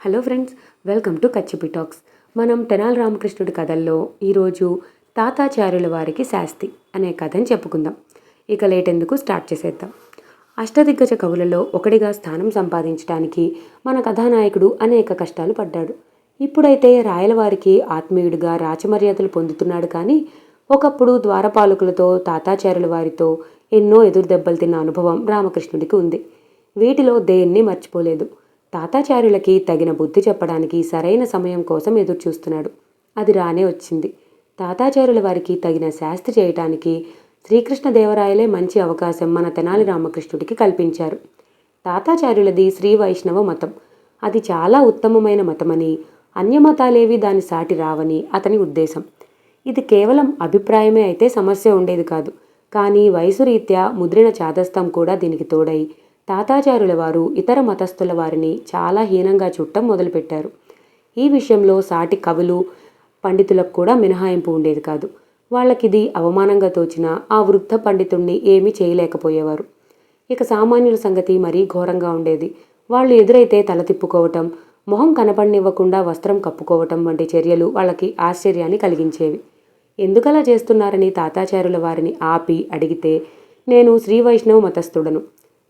Hello friends welcome to కచ్చిపి talks మనం టెనాల్ రామకృష్ణుడి కథల్లో ఈరోజు తాతాచార్యుల వారికి శాస్తి అనే కథని చెప్పుకుందాం. ఇక లేటెందుకు స్టార్ట్ చేసేద్దాం. అష్టదిగ్గజ కవులలో ఒకటిగా స్థానం సంపాదించడానికి మన కథానాయకుడు అనేక కష్టాలు పడ్డాడు. ఇప్పుడైతే రాయలవారికి ఆత్మీయుడిగా రాచమర్యాదలు పొందుతున్నాడు కానీ ఒకప్పుడు ద్వారపాలకులతో తాతాచార్యుల వారితో ఎన్నో ఎదురుదెబ్బలు తిన్న అనుభవం రామకృష్ణుడికి ఉంది. వీటిలో దేన్ని మర్చిపోలేదు. తాతాచార్యులకి తగిన బుద్ధి చెప్పడానికి సరైన సమయం కోసం ఎదురుచూస్తున్నాడు. అది రానే వచ్చింది. తాతాచార్యుల వారికి తగిన శాస్తి చేయటానికి శ్రీకృష్ణదేవరాయలే మంచి అవకాశం మన తెనాలి రామకృష్ణుడికి కల్పించారు. తాతాచార్యులది శ్రీ వైష్ణవ మతం. అది చాలా ఉత్తమమైన మతమని అన్యమతాలేవి దాని సాటి రావని అతని ఉద్దేశం. ఇది కేవలం అభిప్రాయమే అయితే సమస్య ఉండేది కాదు. కానీ వయసు రీత్యా ముద్రిన చాదస్తం కూడా దీనికి తోడై తాతాచారుల వారు ఇతర మతస్థుల వారిని చాలా హీనంగా చుట్టం మొదలుపెట్టారు. ఈ విషయంలో సాటి కవులు పండితులకు కూడా మినహాయింపు ఉండేది కాదు. వాళ్ళకిది అవమానంగా తోచిన ఆ వృద్ధ పండితుణ్ణి ఏమీ చేయలేకపోయేవారు. ఇక సామాన్యుల సంగతి మరీ ఘోరంగా ఉండేది. వాళ్ళు ఎదురైతే తల తిప్పుకోవటం మొహం కనపడనివ్వకుండా వస్త్రం కప్పుకోవటం వంటి చర్యలు వాళ్ళకి ఆశ్చర్యాన్ని కలిగించేవి. ఎందుకలా చేస్తున్నారని తాతాచారుల వారిని ఆపి అడిగితే నేను శ్రీ వైష్ణవ మతస్థుడను.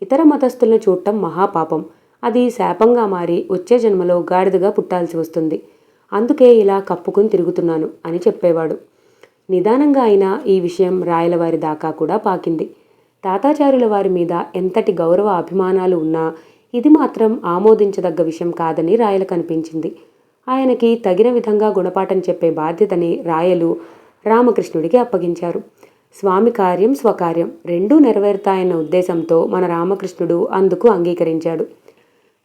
ఇతర మతస్థులను చూడటం మహాపాపం. అది శాపంగా మారి వచ్చే జన్మలో గాడిదగా పుట్టాల్సి వస్తుంది. అందుకే ఇలా కప్పుకుని తిరుగుతున్నాను అని చెప్పేవాడు. నిదానంగా అయినా ఈ విషయం రాయలవారి దాకా కూడా పాకింది. తాతాచార్యుల వారి మీద ఎంతటి గౌరవ అభిమానాలు ఉన్నా ఇది మాత్రం ఆమోదించదగ్గ విషయం కాదని రాయల కనిపించింది. ఆయనకి తగిన విధంగా గుణపాఠం చెప్పే బాధ్యతని రాయలు రామకృష్ణుడికి అప్పగించారు. స్వామి కార్యం స్వకార్యం రెండూ నెరవేరుతాయన్న ఉద్దేశంతో మన రామకృష్ణుడు అందుకు అంగీకరించాడు.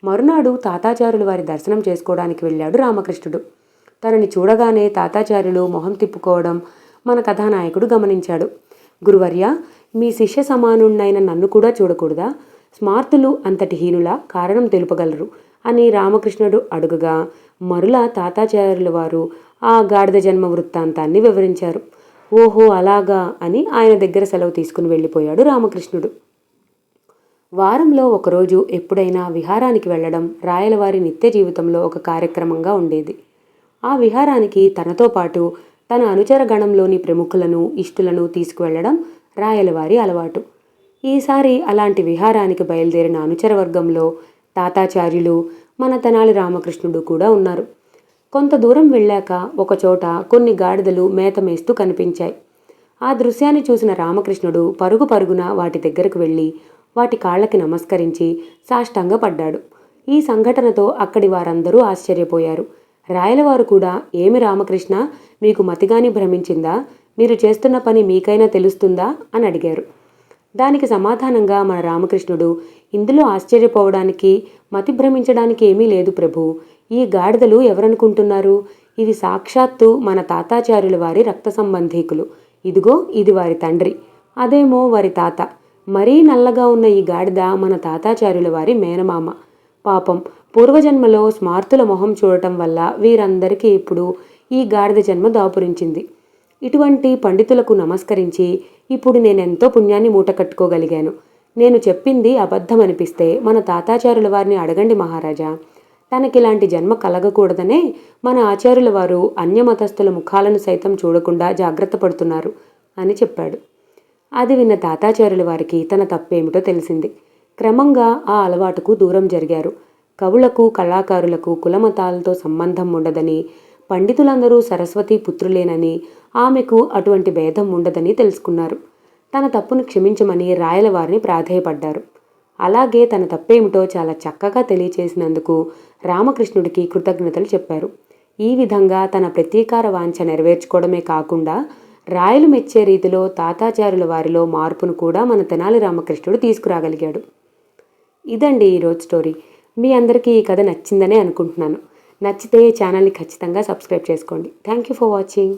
మరునాడు తాతాచార్యులు వారి దర్శనం చేసుకోవడానికి వెళ్ళాడు రామకృష్ణుడు. తనని చూడగానే తాతాచార్యులు మొహం తిప్పుకోవడం మన కథానాయకుడు గమనించాడు. గురువర్య మీ శిష్య సమానుణ్ణైన నన్ను కూడా చూడకూడదా? స్మార్తులు అంతటి హీనుల కారణం తెలుపగలరు అని రామకృష్ణుడు అడుగగా మరుల తాతాచార్యుల వారు ఆ గాడిద జన్మ వృత్తాంతాన్ని వివరించారు. ఓహో అలాగా అని ఆయన దగ్గర సెలవు తీసుకుని వెళ్ళిపోయాడు రామకృష్ణుడు. వారంలో ఒకరోజు ఎప్పుడైనా విహారానికి వెళ్ళడం రాయలవారి నిత్య జీవితంలో ఒక కార్యక్రమంగా ఉండేది. ఆ విహారానికి తనతో పాటు తన అనుచర గణంలోని ప్రముఖులను ఇష్టులను తీసుకువెళ్ళడం రాయలవారి అలవాటు. ఈసారి అలాంటి విహారానికి బయలుదేరిన అనుచర వర్గంలో తాతాచార్యులు మన తెనాలి రామకృష్ణుడు కూడా ఉన్నారు. కొంత దూరం వెళ్ళాక ఒకచోట కొన్ని గాడిదలు మేత మేస్తూ కనిపించాయి. ఆ దృశ్యాన్ని చూసిన రామకృష్ణుడు పరుగు పరుగున వాటి దగ్గరకు వెళ్ళి వాటి కాళ్ళకి నమస్కరించి సాష్టాంగపడ్డాడు ఈ సంఘటనతో అక్కడి వారందరూ ఆశ్చర్యపోయారు. రాయలవారు కూడా ఏమి రామకృష్ణ మీకు మతిగాని భ్రమించిందా? మీరు చేస్తున్న పని మీకైనా తెలుస్తుందా? అని అడిగారు. దానికి సమాధానంగా మన రామకృష్ణుడు ఇందులో ఆశ్చర్యపోవడానికి మతి భ్రమించడానికి ఏమీ లేదు ప్రభు. ఈ గాడిదలు ఎవరనుకుంటున్నారు? ఇవి సాక్షాత్తు మన తాతాచార్యుల వారి రక్త సంబంధీకులు. ఇదిగో ఇది వారి తండ్రి. అదేమో వారి తాత. మరీ నల్లగా ఉన్న ఈ గాడిద మన తాతాచార్యుల వారి మేనమామ. పాపం పూర్వజన్మలో స్మార్తుల మొహం చూడటం వల్ల వీరందరికీ ఇప్పుడు ఈ గాడిద జన్మ దాపురించింది. ఇటువంటి పండితులకు నమస్కరించి ఇప్పుడు నేనెంతో పుణ్యాన్ని మూట కట్టుకోగలిగాను. నేను చెప్పింది అబద్ధం అనిపిస్తే మన తాతాచారుల వారిని అడగండి మహారాజా. తనకిలాంటి జన్మ కలగకూడదనే మన ఆచార్యుల వారు అన్యమతస్థుల ముఖాలను సైతం చూడకుండా జాగ్రత్త పడుతున్నారు అని చెప్పాడు. అది విన్న తాతాచార్యుల వారికి తన తప్పేమిటో తెలిసింది. క్రమంగా ఆ అలవాటుకు దూరం జరిగారు. కవులకు కళాకారులకు కులమతాలతో సంబంధం ఉండదని పండితులందరూ సరస్వతి పుత్రులేనని ఆమెకు అటువంటి భేదం ఉండదని తెలుసుకున్నారు. తన తప్పును క్షమించమని రాయలవారిని ప్రాధేయపడ్డారు. అలాగే తన తప్పేమిటో చాలా చక్కగా తెలియచేసినందుకు రామకృష్ణుడికి కృతజ్ఞతలు చెప్పారు. ఈ విధంగా తన ప్రతీకార వాంఛ నెరవేర్చుకోవడమే కాకుండా రాయలు మెచ్చే రీతిలో తాతాచారుల వారిలో మార్పును కూడా మన తెనాలి రామకృష్ణుడు తీసుకురాగలిగాడు. ఇదండి ఈరోజు స్టోరీ. మీ అందరికీ ఈ కథ నచ్చిందనే అనుకుంటున్నాను. నచ్చితే ఛానల్ని ఖచ్చితంగా సబ్స్క్రైబ్ చేసుకోండి. Thank you for watching